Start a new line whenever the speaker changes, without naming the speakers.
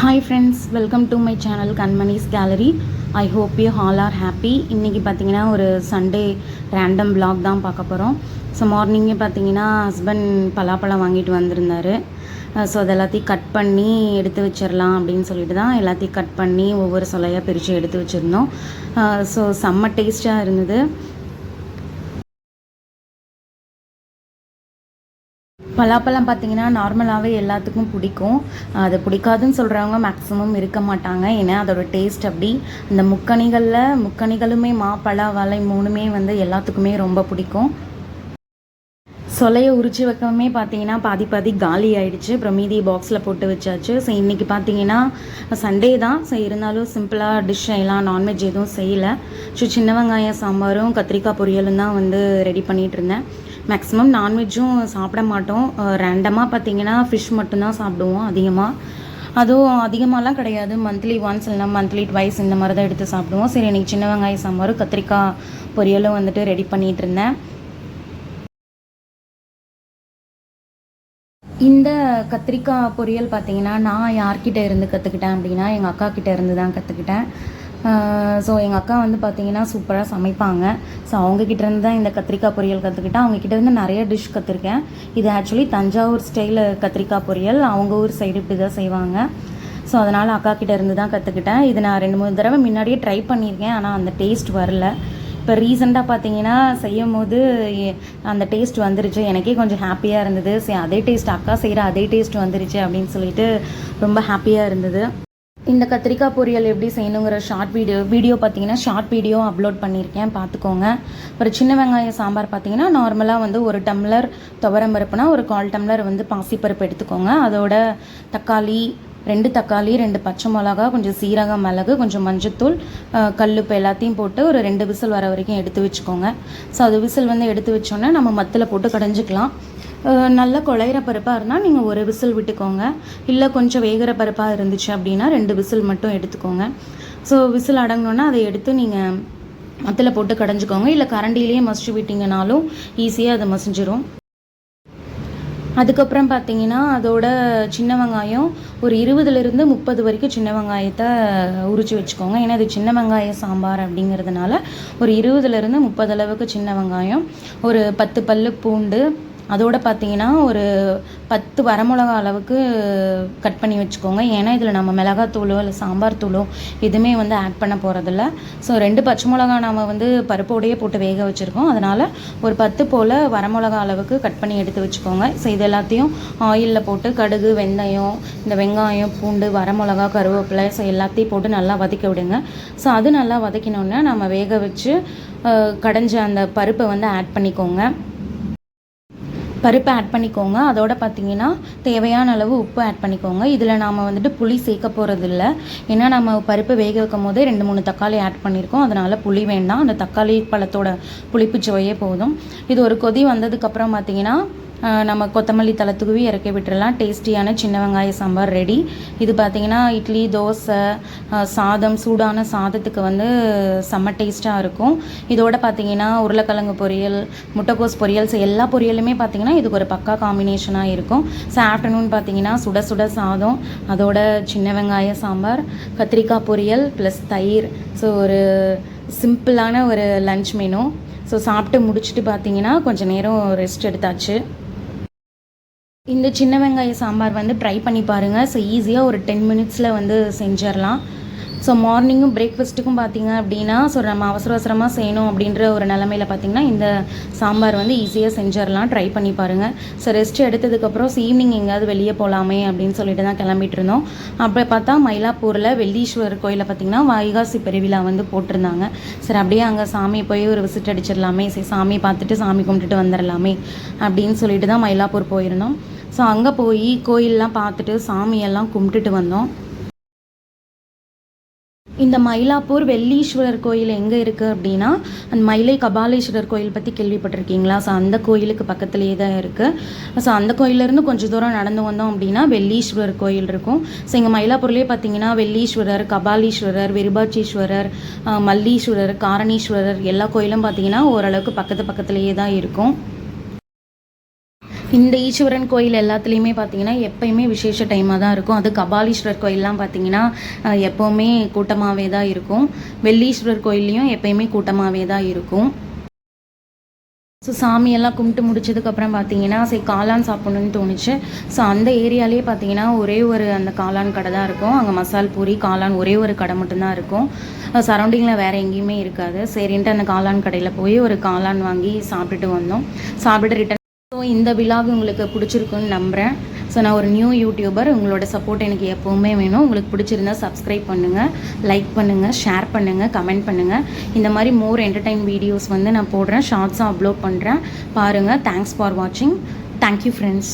Hi friends welcome to my channel Kanmani's gallery I hope you all are happy இன்றைக்கி பார்த்தீங்கன்னா ஒரு Sunday random black தான் பார்க்க போகிறோம் ஸோ மார்னிங்கே பார்த்தீங்கன்னா ஹஸ்பண்ட் பலாப்பழம் வாங்கிட்டு வந்திருந்தார். ஸோ uh, அது எல்லாத்தையும் கட் பண்ணி எடுத்து வச்சிடலாம் அப்படின்னு சொல்லிட்டு தான் எல்லாத்தையும் கட் பண்ணி ஒவ்வொரு சொலையாக பிரித்து எடுத்து வச்சுருந்தோம். ஸோ uh, செம்ம டேஸ்ட்டாக இருந்தது. பலாப்பழம் பார்த்தீங்கன்னா நார்மலாகவே எல்லாத்துக்கும் பிடிக்கும். அது பிடிக்காதுன்னு சொல்கிறவங்க மேக்ஸிமம் இருக்க மாட்டாங்க. ஏன்னா அதோட டேஸ்ட் அப்படி. இந்த முக்கணிகளில் முக்கணிகளுமே மா பலா வாழை மூணுமே வந்து எல்லாத்துக்குமே ரொம்ப பிடிக்கும். சொலையை உரிச்சு வைக்கவுமே பார்த்தீங்கன்னா பாதி பாதி காலி ஆயிடுச்சு. அப்புறம் மீதி பாக்ஸில் போட்டு வச்சாச்சு. ஸோ இன்றைக்கி பார்த்தீங்கன்னா சண்டே தான். ஸோ இருந்தாலும் சிம்பிளாக டிஷ் எல்லாம் நான்வெஜ் எதுவும் செய்யலை. ஸோ சின்ன வெங்காயம் சாம்பாரும் கத்திரிக்காய் பொரியலும் தான் வந்து ரெடி பண்ணிகிட்டு இருந்தேன். மேக்ஸிமம் நான்வெஜ்ஜும் சாப்பிட மாட்டோம். ரேண்டமாக பார்த்தீங்கன்னா ஃபிஷ் மட்டும்தான் சாப்பிடுவோம் அதிகமாக அதுவும் அதிகமாகலாம் கிடையாது. மந்த்லி ஒன்ஸ் இல்லைனா மந்த்லி ட்வைஸ் இந்த மாதிரி தான் எடுத்து சாப்பிடுவோம். சரி இன்றைக்கி சின்ன வெங்காயம் சாம்பார் கத்திரிக்காய் பொரியலும் வந்துட்டு ரெடி பண்ணிகிட்டு இருந்தேன். இந்த கத்திரிக்காய் பொரியல் பார்த்தீங்கன்னா நான் யார்கிட்ட இருந்து கற்றுக்கிட்டேன் அப்படின்னா எங்கள் அக்கா கிட்ட இருந்து தான் கற்றுக்கிட்டேன் ஸோ எங்கள் அக்கா வந்து பார்த்தீங்கன்னா சூப்பராக சமைப்பாங்க. ஸோ அவங்கக்கிட்டேருந்து தான் இந்த கத்திரிக்காய் பொரியல் கற்றுக்கிட்டேன் அவங்கக்கிட்டேருந்து நிறைய டிஷ் கற்றுருக்கேன் இது ஆக்சுவலி தஞ்சாவூர் ஸ்டைலில் கத்திரிக்காய் பொரியல். அவங்க ஊர் சைடு இப்படி தான் செய்வாங்க. ஸோ அதனால் அக்கா கிட்டேருந்து தான் கற்றுக்கிட்டேன் இது நான் ரெண்டு மூணு தடவை முன்னாடியே ட்ரை பண்ணியிருக்கேன். ஆனால் அந்த டேஸ்ட் வரல. இப்போ ரீசெண்டாக பார்த்தீங்கன்னா செய்யும் போது அந்த டேஸ்ட் வந்துருச்சு. எனக்கே கொஞ்சம் ஹாப்பியாக இருந்தது. சரி அதே டேஸ்ட் அக்கா செய்கிற அதே டேஸ்ட் வந்துருச்சு அப்படின்னு சொல்லிட்டு ரொம்ப ஹாப்பியாக இருந்தது. இந்த கத்திரிக்காய் பொரியல் எப்படி செய்யணுங்கிற ஷார்ட் வீடியோ வீடியோ பார்த்தீங்கன்னா ஷார்ட் வீடியோ அப்லோட் பண்ணியிருக்கேன். பார்த்துக்கோங்க. ஒரு சின்ன வெங்காயம் சாம்பார் பார்த்தீங்கன்னா நார்மலாக வந்து ஒரு டம்ளர் துவரம் பருப்புனா ஒரு கால் டம்ளர் வந்து பாசிப்பருப்பு எடுத்துக்கோங்க. அதோட தக்காளி ரெண்டு தக்காளி ரெண்டு பச்சை மிளகா கொஞ்சம் சீரகம் மிளகு கொஞ்சம் மஞ்சத்தூள் கல்லுப்பு எல்லாத்தையும் போட்டு ஒரு ரெண்டு விசில் வர வரைக்கும் எடுத்து வச்சுக்கோங்க. ஸோ அது விசில் வந்து எடுத்து வச்சோன்னே நம்ம மத்தில் போட்டு கடைஞ்சிக்கலாம். நல்ல குழையிற பருப்பாக இருந்தால் நீங்கள் ஒரு விசில் விட்டுக்கோங்க. இல்லை கொஞ்சம் வேகிற பருப்பாக இருந்துச்சு அப்படின்னா ரெண்டு விசில் மட்டும் எடுத்துக்கோங்க. ஸோ விசில் அடங்கினோன்னா அதை எடுத்து நீங்கள் மத்தில் போட்டு கடைஞ்சிக்கோங்க. இல்லை கரண்டிலேயே மசிச்சு விட்டிங்கனாலும் ஈஸியாக அதை மசிஞ்சிரும். அதுக்கப்புறம் பார்த்தீங்கன்னா அதோட சின்ன வெங்காயம் ஒரு இருபதுலேருந்து முப்பது வரைக்கும் சின்ன வெங்காயத்தை உரிச்சு வச்சுக்கோங்க. ஏன்னா இது சின்ன வெங்காய சாம்பார் அப்படிங்கிறதுனால ஒரு இருபதுலேருந்து முப்பது அளவுக்கு சின்ன வெங்காயம் ஒரு பத்து பல்லு பூண்டு அதோட பார்த்தீங்கன்னா ஒரு பத்து வரமிளகா அளவுக்கு கட் பண்ணி வச்சுக்கோங்க. ஏன்னா இதில் நம்ம மிளகாத்தூளோ இல்லை சாம்பார் தூளோ எதுவுமே வந்து ஆட் பண்ண போகிறதில்ல ஸோ ரெண்டு பச்சை மிளகா நாம் வந்து பருப்போடையே போட்டு வேக வச்சுருக்கோம். அதனால் ஒரு பத்து போல் வரமிளகா அளவுக்கு கட் பண்ணி எடுத்து வச்சுக்கோங்க. ஸோ இது எல்லாத்தையும் ஆயிலில் போட்டு கடுகு வெந்தயம் இந்த வெங்காயம் பூண்டு வரமிளகா கருவேப்பிலை ஸோ எல்லாத்தையும் போட்டு நல்லா வதக்க விடுங்க. ஸோ அது நல்லா வதக்கினோன்னே நம்ம வேக வச்சு கடைஞ்ச அந்த பருப்பை வந்து ஆட் பண்ணிக்கோங்க. பருப்பு ஆட் பண்ணிக்கோங்க. அதோட பார்த்தீங்கன்னா தேவையான அளவு உப்பு ஆட் பண்ணிக்கோங்க. இதில் நாம் வந்துட்டு புளி சேர்க்க போகிறது இல்லை ஏன்னா நம்ம பருப்பு வேக வைக்கும் போதே ரெண்டு மூணு தக்காளி ஆட் பண்ணியிருக்கோம் அதனால் புளி வேண்டாம். அந்த தக்காளி பழத்தோட புளிப்பு சுவையே போதும். இது ஒரு கொதி வந்ததுக்கப்புறம் பார்த்தீங்கன்னா நம்ம கொத்தமல்லி தலை தூவி இறக்கி விட்டுறலாம். டேஸ்டியான சின்ன வெங்காய சாம்பார் ரெடி இது பார்த்திங்கன்னா இட்லி தோசை சாதம் சூடான சாதத்துக்கு வந்து செம்ம டேஸ்ட்டாக இருக்கும். இதோட பார்த்திங்கன்னா உருளைக்கிழங்கு பொரியல் முட்டைக்கோஸ் பொரியல் எல்லா பொரியலுமே பார்த்தீங்கன்னா இதுக்கு ஒரு பக்கா காம்பினேஷனாக இருக்கும். ஸோ ஆஃப்டர்நூன் பார்த்திங்கன்னா சுட சுட சாதம் அதோட சின்ன வெங்காய சாம்பார் கத்திரிக்காய் பொரியல் ப்ளஸ் தயிர். ஸோ ஒரு சிம்பிளான ஒரு லன்ச் மெனு ஸோ சாப்பிட்டு முடிச்சுட்டு பார்த்தீங்கன்னா கொஞ்சம் நேரம் ரெஸ்ட் எடுத்தாச்சு. இந்த சின்ன வெங்காய சாம்பார் வந்து ட்ரை பண்ணி பாருங்கள் ஸோ ஈஸியாக ஒரு டென் மினிட்ஸில் வந்து செஞ்சிடலாம் ஸோ மார்னிங்கும் பிரேக்ஃபாஸ்ட்டுக்கும் பார்த்தீங்க அப்படின்னா ஸோ நம்ம அவசர அவசரமாக செய்யணும் அப்படின்ற ஒரு நிலமையில பார்த்தீங்கன்னா இந்த சாம்பார் வந்து ஈஸியாக செஞ்சிடலாம் ட்ரை பண்ணி பாருங்கள் ஸோ ரெஸ்ட் எடுத்ததுக்கப்புறம் ஈவினிங் எங்கேயாவது வெளியே போகலாமே அப்படின்னு சொல்லிட்டு தான் கிளம்பிட்டு இருந்தோம். அப்போ பார்த்தா மயிலாப்பூரில் வெள்ளீஸ்வரர் கோயிலில் பார்த்தீங்கன்னா வைகாசி பெருவிழா வந்து போட்டிருந்தாங்க. சரி அப்படியே அங்கே சாமி போய் ஒரு விசிட் அடிச்சிடலாமே சரி சாமி பார்த்துட்டு சாமி கும்பிட்டுட்டு வந்துடலாமே அப்படின்னு சொல்லிட்டு தான் மயிலாப்பூர் போயிருந்தோம். ஸோ அங்கே போய் கோயிலெலாம் பார்த்துட்டு சாமியெல்லாம் கும்பிட்டுட்டு வந்தோம். இந்த மயிலாப்பூர் வெள்ளீஸ்வரர் கோயில் எங்கே இருக்குது அப்படின்னா அந்த மயிலை கபாலீஸ்வரர் கோயில் பற்றி கேள்விப்பட்டிருக்கீங்களா? ஸோ அந்த கோயிலுக்கு பக்கத்துலேயே தான் இருக்குது ஸோ அந்த கோயிலேருந்து கொஞ்சம் தூரம் நடந்து வந்தோம் அப்படின்னா வெள்ளீஸ்வரர் கோயில் இருக்கும். ஸோ இங்கே மயிலாப்பூர்லேயே பார்த்தீங்கன்னா வெள்ளீஸ்வரர் கபாலீஸ்வரர் விருபாட்சீஸ்வரர் மல்லீஸ்வரர் காரணீஸ்வரர் எல்லா கோயிலும் பார்த்தீங்கன்னா ஓரளவுக்கு பக்கத்து பக்கத்துலேயே தான் இருக்கும். இந்த ஈஸ்வரன் கோயில் எல்லாத்துலேயுமே பார்த்தீங்கன்னா எப்பயுமே விசேஷ டைமாக தான் இருக்கும். அது கபாலீஸ்வரர் கோயிலெலாம் பார்த்தீங்கன்னா எப்போவுமே கூட்டமாகவே தான் இருக்கும். வெள்ளீஸ்வரர் கோயில்லையும் எப்பயுமே கூட்டமாகவே தான் இருக்கும். ஸோ சாமியெல்லாம் கும்பிட்டு முடிச்சதுக்கப்புறம் பார்த்தீங்கன்னா சரி காளான் சாப்பிடணும்னு தோணுச்சு. ஸோ அந்த ஏரியாலே பார்த்தீங்கன்னா ஒரே ஒரு அந்த காளான் கடை தான் இருக்கும். அங்கே மசால் பூரி காளான் ஒரே ஒரு கடை மட்டும்தான் இருக்கும். சரௌண்டிங்கில் வேறு எங்கேயுமே இருக்காது. சரின்ட்டு அந்த காளான் கடையில் போய் ஒரு காளான் வாங்கி சாப்பிட்டுட்டு வந்தோம். சாப்பிட்டு ரிட்டன் இந்த விழாவு உங்களுக்கு பிடிச்சிருக்குன்னு நம்புகிறேன் ஸோ நான் ஒரு நியூ யூடியூபர் உங்களோட சப்போர்ட் எனக்கு எப்போவுமே வேணும். உங்களுக்கு பிடிச்சிருந்தா சப்ஸ்கிரைப் பண்ணுங்கள் லைக் பண்ணுங்கள் ஷேர் பண்ணுங்கள் கமெண்ட் பண்ணுங்கள் இந்த மாதிரி மோர் என்டர்டைன் வீடியோஸ் வந்து நான் போடுறேன். ஷார்ட்ஸாக அப்லோட் பண்ணுறேன் பாருங்கள் தேங்க்ஸ் ஃபார் வாட்சிங் தேங்க்யூ ஃப்ரெண்ட்ஸ்